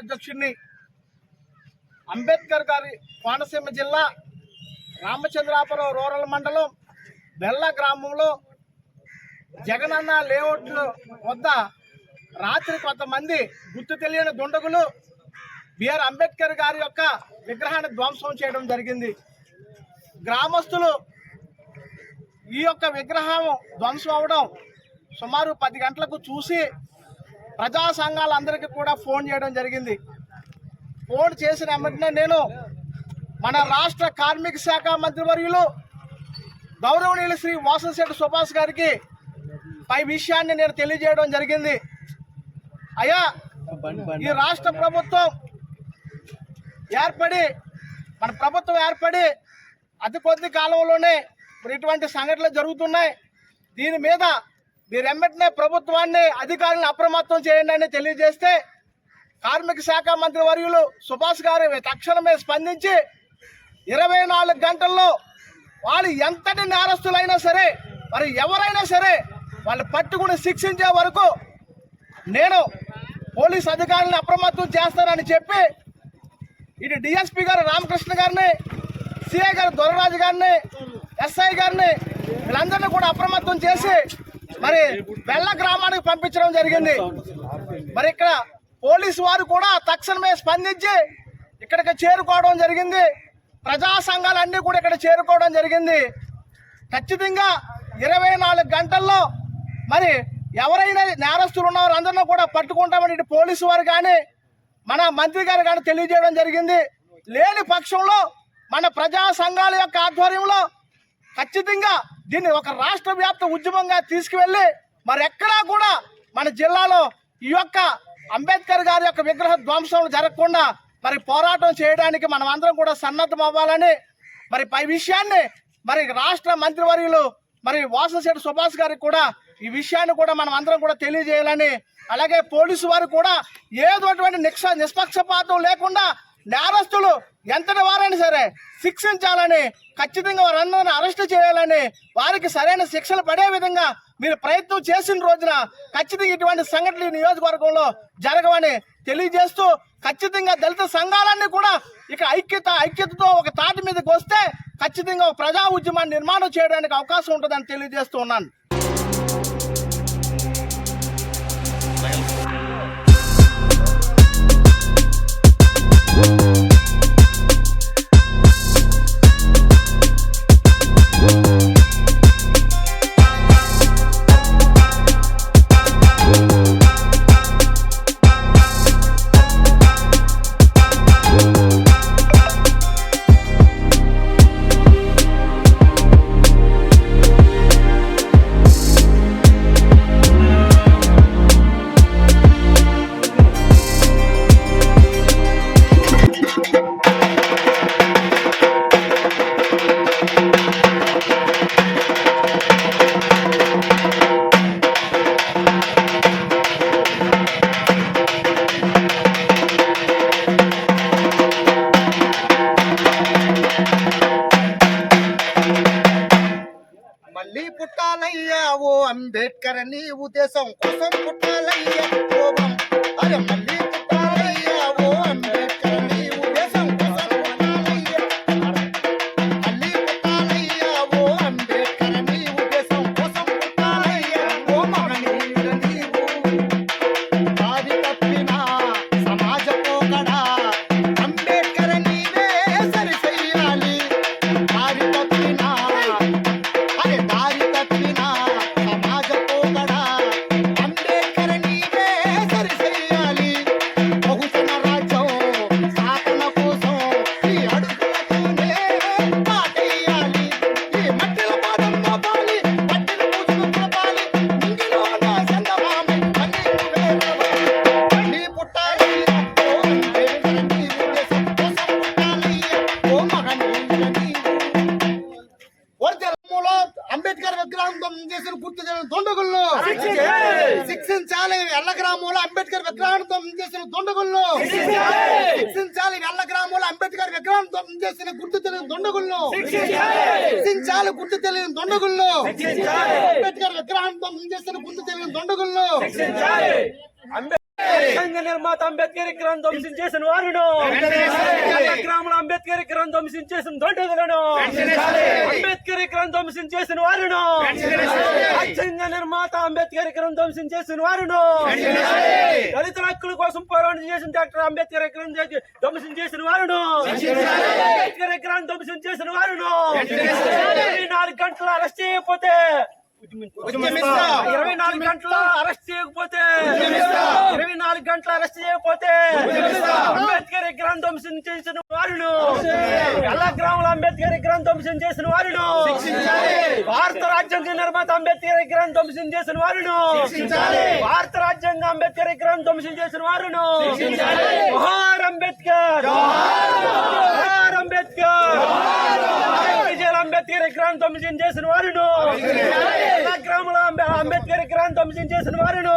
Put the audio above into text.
అధ్యక్షుడిని అంబేద్కర్ గారి కోనసీమ జిల్లా రామచంద్రాపురం రూరల్ మండలం బెల్ల గ్రామంలో జగనన్న లేఅవుట్ వద్ద రాత్రి కొంతమంది గుర్తు తెలియని దుండగులు బిఆర్ అంబేద్కర్ గారి యొక్క విగ్రహాన్ని ధ్వంసం చేయడం జరిగింది. గ్రామస్తులు ఈ యొక్క విగ్రహం ధ్వంసం అవడం సుమారు పది గంటలకు చూసి ప్రజా సంఘాలందరికీ కూడా ఫోన్ చేయడం జరిగింది. ఫోన్ చేసిన వెంటనే నేను మన రాష్ట్ర కార్మిక శాఖ మంత్రివర్యులు గౌరవనీయులు శ్రీ వాసనశెట్టి సుభాష్ గారికి పై విషయాన్ని నేను తెలియజేయడం జరిగింది. అయ్యా ఈ రాష్ట్ర ప్రభుత్వం ఏర్పడి మన ప్రభుత్వం ఏర్పడి అతి కొద్ది కాలంలోనే ఇటువంటి సంఘటనలు జరుగుతున్నాయి. దీని మీద మీరు ప్రభుత్వాన్ని అధికారులను అప్రమత్తం చేయండి అని తెలియజేస్తే కార్మిక శాఖ మంత్రి వర్యులు సుభాష్ గారు తక్షణమే స్పందించి ఇరవై నాలుగు గంటల్లో వాళ్ళు ఎంతటి నేరస్తులైనా సరే మరి ఎవరైనా సరే వాళ్ళు పట్టుకుని శిక్షించే వరకు నేను పోలీస్ అధికారులను అప్రమత్తం చేస్తానని చెప్పి ఇటు డిఎస్పీ గారు రామకృష్ణ గారిని సిఐ గారు దొరరాజు గారిని ఎస్ఐ గారిని వీళ్ళందరినీ కూడా అప్రమత్తం చేసి మరి బెల్ల గ్రామానికి పంపించడం జరిగింది. మరి ఇక్కడ పోలీసు వారు కూడా తక్షణమే స్పందించి ఇక్కడికి చేరుకోవడం జరిగింది. ప్రజా సంఘాలన్నీ కూడా ఇక్కడ చేరుకోవడం జరిగింది. ఖచ్చితంగా ఇరవై నాలుగు గంటల్లో మరి ఎవరైనా నేరస్తులు ఉన్నవారు కూడా పట్టుకుంటామని ఇటు పోలీసు వారు కానీ మన మంత్రి గారు కానీ తెలియజేయడం జరిగింది. లేని పక్షంలో మన ప్రజా సంఘాల యొక్క ఆధ్వర్యంలో ఖచ్చితంగా దీన్ని ఒక రాష్ట్ర వ్యాప్త ఉద్యమంగా తీసుకువెళ్ళి మరి ఎక్కడా కూడా మన జిల్లాలో ఈ యొక్క అంబేద్కర్ గారి యొక్క విగ్రహ ధ్వంసం జరగకుండా మరి పోరాటం చేయడానికి మనం అందరం కూడా సన్నద్ధం అవ్వాలని మరి పై విషయాన్ని మరి రాష్ట్ర మంత్రివర్యులు మరి వాసశెట్టి సుభాష్ గారికి కూడా ఈ విషయాన్ని కూడా మనం అందరం కూడా తెలియజేయాలని అలాగే పోలీసు వారు కూడా ఏదోటువంటి నిక్ష నిష్పక్షపాతం లేకుండా నేరస్ ఎంతటి వారైనా సరే శిక్షించాలని ఖచ్చితంగా వారందరిని అరెస్ట్ చేయాలని వారికి సరైన శిక్షలు పడే విధంగా మీరు ప్రయత్నం చేసిన రోజున ఖచ్చితంగా ఇటువంటి సంఘటనలు ఈ నియోజకవర్గంలో జరగవని తెలియజేస్తూ ఖచ్చితంగా దళిత సంఘాలన్నీ కూడా ఇక ఐక్యత ఐక్యతతో ఒక తాటి మీదకి వస్తే ఖచ్చితంగా ఒక ప్రజా ఉద్యమాన్ని నిర్మాణం చేయడానికి అవకాశం ఉంటుందని తెలియజేస్తూ ఉన్నాను. మళ్ళీ పుట్టాలయ్యా ఓ అంబేద్కర్ నీ ఉద్దేశం కోసం పుట్టాలయ్యా ఓ అరే మళ్ళీ అంబేద్కర్ విగ్రహం చేసిన గుర్తు తెలియని శిక్షించాలి ఎల్ల గ్రామంలో అంబేద్కర్ విగ్రహాన్ని చేసిన దొండగుళ్ళు. శిక్షించాలి ఎల్ల గ్రామంలో అంబేద్కర్ విగ్రహం చేసిన గుర్తు తెలియని దొండగుళ్ళు. శిక్షించాలి గుర్తు తెలియని దొండగుల్లో అంబేద్కర్ విగ్రహం చేసిన గుర్తు తెలియని దొండగుల్లో సంఘ నిర్మాత అంబేద్కర్ విగ్రహం ధ్వంసం చేసిన వారును గ్రామంలో అంబేద్కర్ విగ్రహం ధ్వంసం చేసిన అంబేద్కర్ విగ్రహం ధ్వంసం చేసిన వారును రాజ్యాంగ నిర్మాత అంబేద్కర్ విగ్రహం ధ్వంసం చేసిన వారును దళితుల హక్కుల కోసం పోరాటం చేసిన డాక్టర్ అంబేద్కర్ విగ్రహం ధ్వంసం చేసిన వారును. అంబేద్కర్ విగ్రహం ధ్వంసం చేసిన వారును నాలుగు గంటలు అరెస్ట్ చేయకపోతే ఇరవై నాలుగు గంటలు అరెస్ట్ చేయకపోతే. ఇరవై నాలుగు గంటలు అరెస్ట్ చేయకపోతే. అంబేద్కర్ విగ్రహం ధ్వంసం చేసిన వారును ఎలా గ్రామంలో అంబేద్కర్ విగ్రహం ధ్వంసం చేసిన వారును భారత రాజ్యాంగ నిర్మాత అంబేద్కర్ విగ్రహం ధ్వంసం చేసిన వారును భారత రాజ్యాంగ అంబేద్కర్ విగ్రహం ధ్వంసం చేసిన వారును అంబేద్కర్. అంబేద్కర్. అంబేద్కర్ విగ్రహం ధ్వంసం చేసిన వారును. గ్రామంలో అంబే- అంబేద్కర్ విగ్రహం ధ్వంసం చేసిన వారును